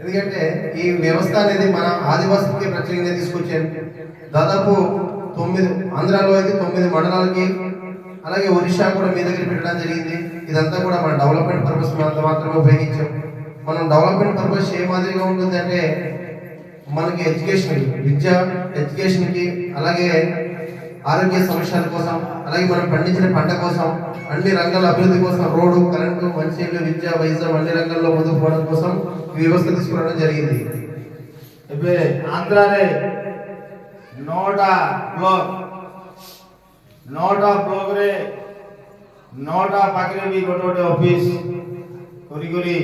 ఎందుకంటే ఈ వ్యవస్థ అనేది మన ఆదివాసులకి ప్రత్యేకంగా తీసుకొచ్చాను దాదాపు తొమ్మిది ఆంధ్రాలో అయితే తొమ్మిది మండలాలకి అలాగే ఒరిస్సా కూడా మీ దగ్గర పెట్టడం జరిగింది. ఇదంతా కూడా మన డెవలప్మెంట్ పర్పస్ మాత్రమే ఉపయోగించాం. మనం డెవలప్మెంట్ పర్పస్ ఏ మాదిరిగా ఉంటుంది అంటే మనకి ఎడ్యుకేషన్ విద్య ఎడ్యుకేషన్కి అలాగే ఆరోగ్య సమస్యల కోసం అలాగే మనం పండించిన పంట కోసం అన్ని రంగాల అభివృద్ధి కోసం రోడ్డు కరెంటు మంచి విద్య వైద్యం అన్ని రంగాల్లో ముందుకు పోవడం కోసం ఈ వ్యవస్థ తీసుకురావడం జరిగింది. ఆంధ్రాలే నోటా బ్లోక్ నోటా బ్లోక్ రే నోటా পাকরে বি ఆఫీస్ অফিস కొరి করি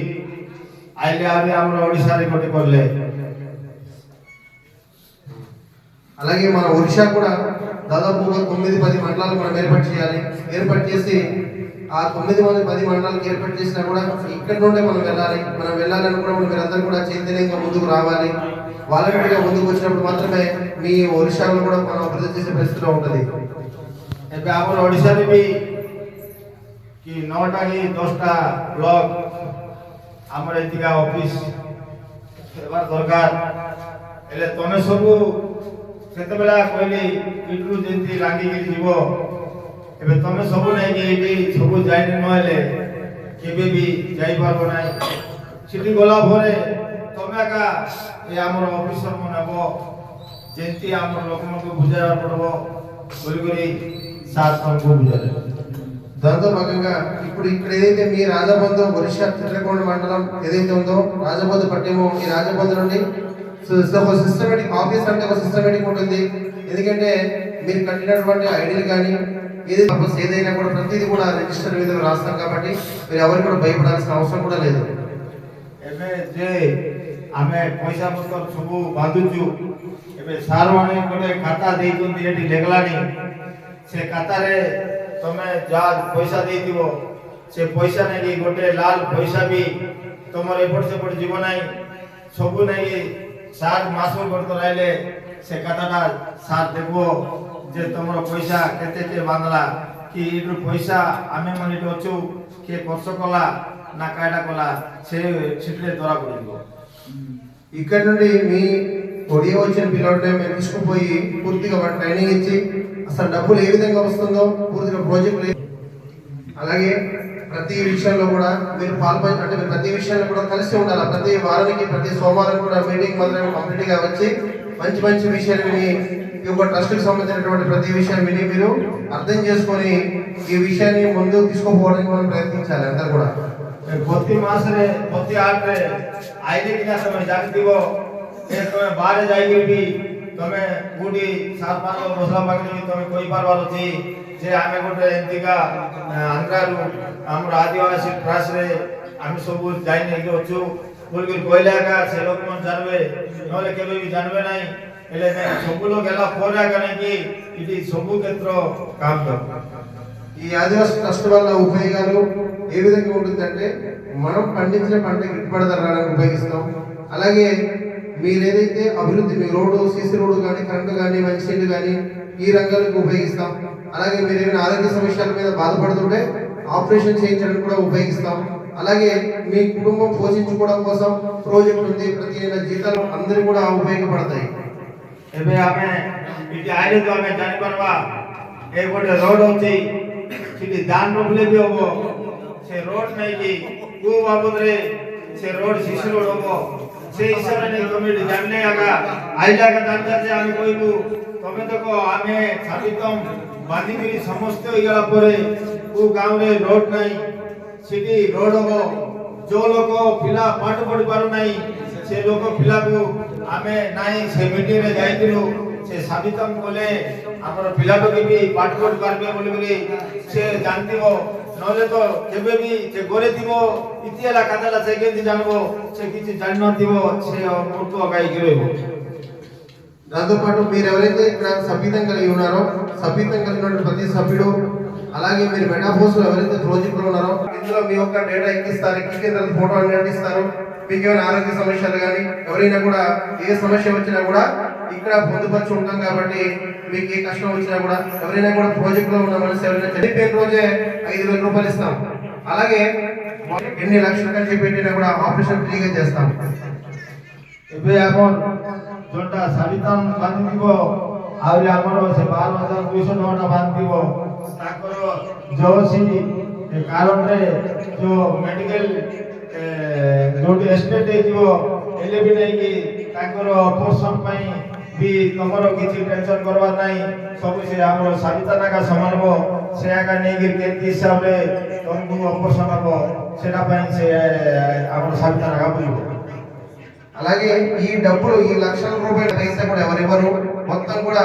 అవి আমি আমরা ওড়িশারে গোটে అలాగే మన ఒడిశా కూడా దాదాపు ఒక తొమ్మిది పది మండలాలు మనం ఏర్పాటు చేయాలి. ఏర్పాటు చేసి ఆ తొమ్మిది మంది పది మండలాలకు ఏర్పాటు చేసినా కూడా ఇక్కడ నుండే మనం వెళ్ళాలి. మనం వెళ్ళాలని కూడా మీరందరూ కూడా చైతన్యంగా ముందుకు రావాలి. వాలంటీర్గా ముందుకు వచ్చినప్పుడు మాత్రమే మీ ఒడిశాలో కూడా మనం అభివృద్ధి చేసే పరిస్థితిలో ఉంటుంది. आप ओडिशा में भी कि नौटा ही दसटा ब्लक आमर एथिका ସେତେବେଳେ କହିଲି ଏଇଠୁ ଯେମିତି ରାଙ୍ଗିକି ଯିବ ଏବେ ତମେ ସବୁ ନେଇକି ଏଇଠି ସବୁ ଯାଇନି ନହେଲେ କେବେ ବି ଯାଇପାରିବ ନାହିଁ ସେଠି ଗଲା ପରେ ତମେ ଏକା ଏ ଆମର ଅଫିସର ମାନେ ହେବ ଯେମିତି ଆମର ଲୋକମାନଙ୍କୁ ବୁଝାଇବାକୁ ପଡ଼ିବ କରିକରି ସାର୍ ତମକୁ ବୁଝାଇଲେ దాంతో భాగంగా ఇప్పుడు ఇక్కడ ఏదైతే మీ రాజబంధం ఒరిస్సా చిత్రకోణ మండలం ఏదైతే ఉందో రాజబంధు పట్టణము ఈ రాజబంధు నుండి సో- సో ఒక సిస్టమేటిక్ ఆఫీస్ అంటే ఒక సిస్టమేటిక్ ఉంటుంది ఎందుకంటే మీరు కట్టినటువంటి ఐడీలు కానీ ఏది పర్పస్ ఏదైనా కూడా ప్రతిదీ కూడా రిజిస్టర్ మీద రాస్తాం కాబట్టి మీరు ఎవరికి కూడా భయపడాల్సిన అవసరం కూడా లేదు ଏବେ ଯେ ଆମେ ପଇସା ପତ୍ର ସବୁ ବାନ୍ଧୁଛୁ ଏବେ ସାର୍ମାନେ ଗୋଟେ ଖାତା ଦେଇଛନ୍ତି ଏଠି ଲେଖଲାନି ସେ ଖାତାରେ ତମେ ଯାହା ପଇସା ଦେଇଥିବ ସେ ପଇସା ନେଇକି ଗୋଟେ ଲାଲ ପଇସା ବି ତମର ଏପଟ ସେପଟ ଯିବ ନାହିଁ ସବୁ ନେଇକି স্যার মাসুল করতে রাইলে সে কথাটা স্যার দেখব যে তোমার পয়সা কেতে কে বাঁধলা? কি এটু পয়সা আমি মানে অছু কে খরচ কলা না কায়টা কলা সে সেটিলে ধরা পড়িব ఇక్కడ నుండి మీ ఒడియో వచ్చిన పిల్లలంటే మేము తీసుకుపోయి పూర్తిగా వాడు ట్రైనింగ్ ఇచ్చి అసలు డబ్బులు ఏ విధంగా వస్తుందో పూర్తిగా ప్రాజెక్టులు అలాగే ప్రతి విషయంలో కూడా మీరు పాల్పంచ అంటే మీరు ప్రతి విషయంలో కూడా కలిసి ఉండాలి? ప్రతి వారానికి ప్రతి సోమవారం కూడా మీటింగ్ మాత్రం కంప్లీట్గా వచ్చి మంచి మంచి విషయాలు విని ఈ యొక్క ట్రస్ట్కి సంబంధించినటువంటి ప్రతి విషయాన్ని విని మీరు అర్థం చేసుకొని ఈ విషయాన్ని ముందు తీసుకోపోవడానికి మనం ప్రయత్నించాలి అందరు కూడా. కొద్ది మాసరే ప్రతి ఆటరే ఐదు జాగ్రత్తగా బాగా జాగ్రత్త ତମେ ବାହାରେ ଯାଇକିରି ବି ତମେ କୋଉଠି ସାତ ପାଞ୍ଚ ମସଲା ପାଖରେ ବି ତମେ କହିପାରବାର ଅଛି ଯେ ଆମେ ଗୋଟେ ଏମିତିକା ଆନ୍ଧ୍ରାରୁ ଆମର ଆଦିବାସୀ ଟ୍ରାସରେ ଆମେ ସବୁ ଯାଇ ନେଇକି ଅଛୁ ବୋଲିକରି କହିଲେ ଏକା ସେ ଲୋକମାନେ ଜାଣିବେ ନହେଲେ କେବେ ବି ଜାଣିବେ ନାହିଁ ହେଲେ ନାଇଁ, ସବୁ ଲୋକ ହେଲା ପରେ ଏକା ନେଇକି ଏଠି ସବୁ କ୍ଷେତ୍ର କାମ ଦରକାର ఈ ఆదివాసీ ట్రస్ట్ వల్ల ఉపయోగాలు ఏ విధంగా ఉంటుందంటే మనం పండించిన పంట గిట్టుబడి ధర రావడానికి ఉపయోగిస్తాం అలాగే మీరు ఏదైతే అభివృద్ధి మీ రోడ్డు సీసీ రోడ్డు కానీ కరెంటు కానీ మంచి నీళ్ళు కానీ ఈ రంగాలకు ఉపయోగిస్తాం. అలాగే మీరు ఏమైనా ఆరోగ్య సమస్యల మీద బాధపడుతుంటే ఆపరేషన్ చేయించడానికి కూడా ఉపయోగిస్తాం. అలాగే మీ కుటుంబం పోషించుకోవడం కోసం ప్రాజెక్ట్ ఉంది. ప్రతి నెల జీతాలు అందరూ కూడా ఉపయోగపడతాయి. రోడ్ ఉంది. সেই হিসাবে নি তুমি জানলে আগা। আইলাগা জানতে আমি কইবু, তুমি তো আমি ছাপিতম বাঁধিকি সমস্ত হইগলা পরে। কো গাঁরে রোড নাই সেটি রোড হব। যে লোক পিলা পাঠ পড়ি পারু নাই, সে লোক পিলাকু আমি নাই, সে মিটিংরে যাইতিলু সে সাবিতম কলে ସେ ଲୋକ ପିଲାକୁ ଆମେ ନାହିଁ ସେ ମିଟିଂରେ ଯାଇଥିଲୁ ସେ ସାବିତମ କଲେ ଆମର ପିଲାଟାକୁ ବି ପାଠ ପଢି ପାରିବେ ବୋଲିକରି ସେ ଜାଣିଥିବ ନହେଲେ ତ କେବେ ବି ସେ ଘରେ ଥିବ ଇତି ହେଲା କାଦେଲା ସେ କେମିତି ଜାଣିବ ସେ କିଛି ଜାଣିନଥିବ ସେ ମୂର୍ଖ ଗାଇକି ରହିବ దాంతో పాటు మీరు ఎవరైతే ఇక్కడ సభ్యతం కలిగి ఉన్నారో సభ్యతం కలిగినటువంటి ప్రతి సభ్యుడు అలాగే మీరు మెటాఫోర్స్ లో ఎవరైతే ప్రాజెక్ట్ లో ఉన్నారో ఇందులో మీ యొక్క డేటా ఎక్కిస్తారు ఎక్కిన తర్వాత ఫోటో అనేది అంటిస్తారు మీకు ఏమైనా ఆరోగ్య సమస్యలు కానీ ఎవరైనా కూడా ఏ సమస్య వచ్చినా కూడా ఇక్కడ పొందుపరిచి ఉంటాం కాబట్టి మీకు ఏ కష్టం వచ్చినా కూడా ఎవరైనా కూడా ప్రాజెక్ట్ లో ఉన్న మనిషి ఎవరైనా చనిపోయిన రోజే ఐదు వేల రూపాయలు ఇస్తాం అలాగే ఎన్ని లక్షలు ఖర్చు పెట్టినా కూడా ఆపరేషన్ ఫ్రీగా చేస్తాం ଏବେ ଆମର ଯୋଉଟା ସାବିତାନ ବାନ୍ଧିଥିବ ଆହୁରି ଆମର ସେ ବାର ହଜାର ଦୁଇଶହ ଟଙ୍କାଟା ବାନ୍ଧିଥିବ ତାଙ୍କର ଜୋସି କାରଣରେ ଯୋଉ ମେଡିକାଲ ଯୋଉଠି ଏକ୍ସପେକ୍ଟ ହେଇଯିବ ହେଲେ ବି ନେଇକି ତାଙ୍କର ଅପରେସନ ପାଇଁ ବି ତମର କିଛି ଟେନସନ କରବାର ନାହିଁ ସବୁ ସେ ଆମର ସାବିତା ନାଗା ସମାନବ ସେ ଆଗା ନେଇକି କେମିତି ହିସାବରେ ତମକୁ ଅପରେସନ ହବ ସେଟା ପାଇଁ ସେ ଆମର ସାବିତା ନାଗା ବୁଲିବ అలాగే ఈ డబ్బులు ఈ లక్షల రూపాయల పైసా కూడా ఎవరెవరు మొత్తం కూడా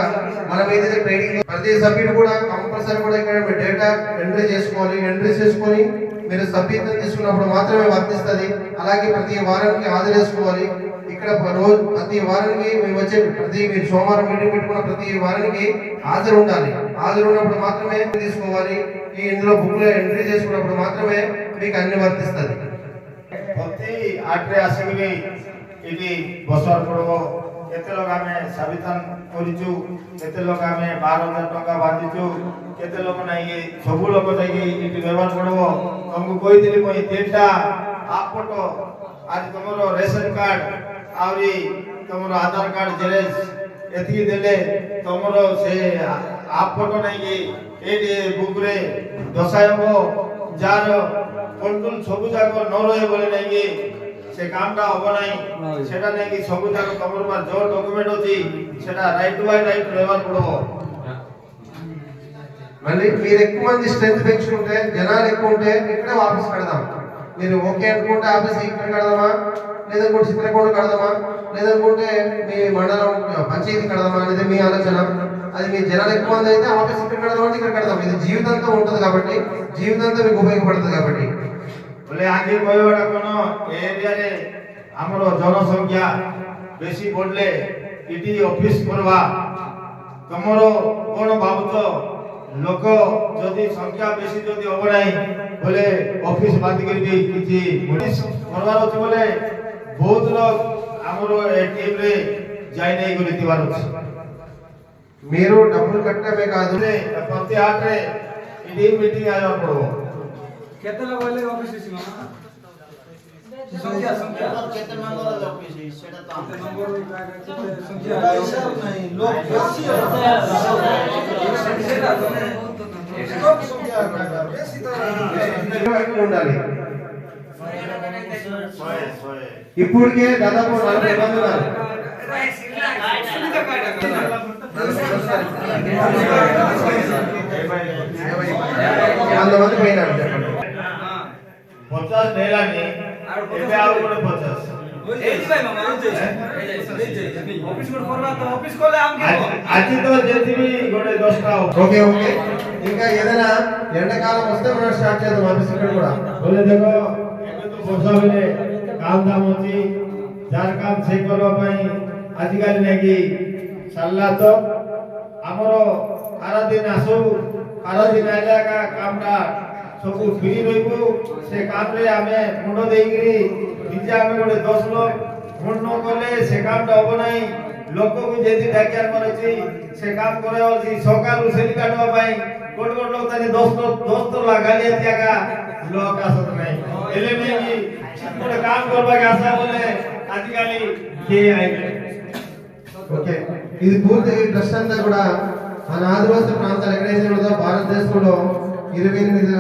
మనం ఏదైతే ట్రేడింగ్ ప్రతి సభ్యుడు కూడా కంపల్సరీ కూడా ఇక్కడ డేటా ఎంట్రీ చేసుకోవాలి ఎంట్రీ చేసుకొని మీరు సభ్యత్వం తీసుకున్నప్పుడు మాత్రమే వర్తిస్తుంది అలాగే ప్రతి వారానికి హాజరు చేసుకోవాలి ఇక్కడ రోజు ప్రతి వారానికి మేము వచ్చే ప్రతి మీరు సోమవారం మీటింగ్ పెట్టుకున్న ప్రతి వారానికి హాజరు ఉండాలి హాజరు ఉన్నప్పుడు మాత్రమే తీసుకోవాలి ఈ ఇందులో బుక్ లో ఎంట్రీ చేసుకున్నప్పుడు మాత్రమే మీకు అన్ని వర్తిస్తుంది ପ୍ରତି ଆଠରେ ଆସିକିରି ଏଠି ବସବାର ପଡ଼ିବ କେତେ ଲୋକ ଆମେ ସାବିଧାନ କରିଛୁ କେତେ ଲୋକ ଆମେ ବାର ହଜାର ଟଙ୍କା ବାନ୍ଧିଛୁ କେତେ ଲୋକ ନାଇକି ସବୁ ଲୋକ ଯାଇକି ଏଠି ବ୍ୟବହାର ପଡ଼ିବ ତମକୁ କହିଥିଲି ମୁଁ ଏଇ ତିନିଟା ଆପ୍ ଫଟୋ ଆଜି ତମର ରେସନ କାର୍ଡ ଆହୁରି ତମର ଆଧାର କାର୍ଡ ଜେରେକ୍ସ ଏତିକି ଦେଲେ ତମର ସେ ଆପ୍ ଫଟୋ ନାଇକି ଏଇଠି ବୁକ୍ରେ ଦର୍ଶାଇବ ଯାହାର କଣ୍ଟ୍ରୋଲ ସବୁ ଯାକ ନ ରହେ ବୋଲି ନାଇକି ସେ କାମଟା ହବ ନାହିଁ ସେଟା ନାଇକି ସବୁ ଯାକ ତମର ପାଖରେ ଯୋଉ ଡକୁମେଣ୍ଟ ଅଛି ସେଟା ରାଇଟ୍ ବାଇ ରାଇଟ୍ ବ୍ୟବହାର ପଡିବ మళ్ళీ మీరు ఎక్కువ మంది స్ట్రెంత్ పెంచుకుంటే జనాలు ఎక్కువ ఉంటే ఇక్కడే ఆఫీస్ కడదాం మీరు ఓకే అనుకుంటే ఆఫీస్ ఇక్కడ కడదామా? లేదనుకుంటే చిత్రకోణ కడదామా? లేదనుకుంటే మీ మండలం పంచాయతీ కడదామా? అనేది మీ ఆలోచన? అది మీ జనాలు ఎక్కువ మంది అయితే ఆఫీస్ ఇక్కడ కడదాం ఇక్కడ కడదాం. ఇది జీవితంతో ఉంటుంది కాబట్టి జీవితంతో మీకు ఉపయోగపడుతుంది కాబట్టి. আগে কয়েকটা কোনো এরিয়ারে আমার জনসংখ্যা বেশি বড়লে এটি অফিস লোক যদি সংখ্যা বেশি যদি হব নাই বলে অফিস বাদ করে দেই কিছু মনিষ করবার আছে বলে বহুত লোক আমার এটিএম রে যাই নাই গলি দিবার আছে मेरो डबल कट्टा में का दे प्रति आठ रे मीटिंग मीटिंग आया पड़ो केते लोग वाले ऑफिस से संख्या संख्या चैतन्य मंगल लोपी से सेटा तो मंगल संख्या नहीं लोग बेसी सेटा लोग संख्या बेसी तो ఉండాలి ఇప్పటికే దాదాపు నలభై మంది ఉన్నారు వంద మంది పోయినారు పొత్తాలు తేలాన్ని ଏବେ ଆଉ ଗୋଟେ ପଚାଶ ଆଜି- ଆଜି ତ ଯେତିକି ଗୋଟେ ଦଶଟା ହବ ఓకే ఓకే ఇంకా ఏదైనా ఎండాకాలం వస్తే మనం స్టార్ట్ చేద్దాం ఆఫీస్ ఇక్కడ కూడా ବୋଲେ ଦେଖ ଏବେ ତ ବର୍ଷା ବେଳେ କାମ ଦାମ ଅଛି ଯାହାର କାମ ସେ କରିବା ପାଇଁ ଆଜିକାଲି ନାଇକି ସାରିଲା ତ ଆମର ଆର ଦିନ ଆସୁ ଆର ଦିନ ଆଇଲା ଏକା କାମଟା ସବୁ ଫ୍ରି ରହିବୁ ସେ କାମରେ ଆମେ ମୁଣ୍ଡ ଦେଇକିରି ନିଜେ ଆମେ ଗୋଟେ ଦଶ ଲୋକ ମୁଣ୍ଡ ନ କଲେ ସେ କାମଟା ହବ ନାହିଁ ଲୋକକୁ ଯେମିତି ଡାକିବାର ମନେ ଅଛି ସେ କାମ କରିବା ଅଛି ସକାଳୁ ସେଲି କାଟିବା ପାଇଁ ଗୋଟେ ଗୋଟେ ଲୋକ ତାହେଲେ ଦଶ ଦଶ ତ ଲାଗାଲି ଏତି ଆକା ଲୋକ ଆସତ ନାହିଁ ହେଲେ ନେଇକି ଗୋଟେ କାମ କରବାକେ ଆଶା ବୋଲେ ଆଜିକାଲି କିଏ ଆଇବେ ఓకే ఇది పూర్తి ట్రస్ట్ అంతా కూడా మన ఆదివాసీ ప్రాంతాలు ఎక్కడైతే ఉన్నదో భారతదేశంలో ఇరవై ఎనిమిది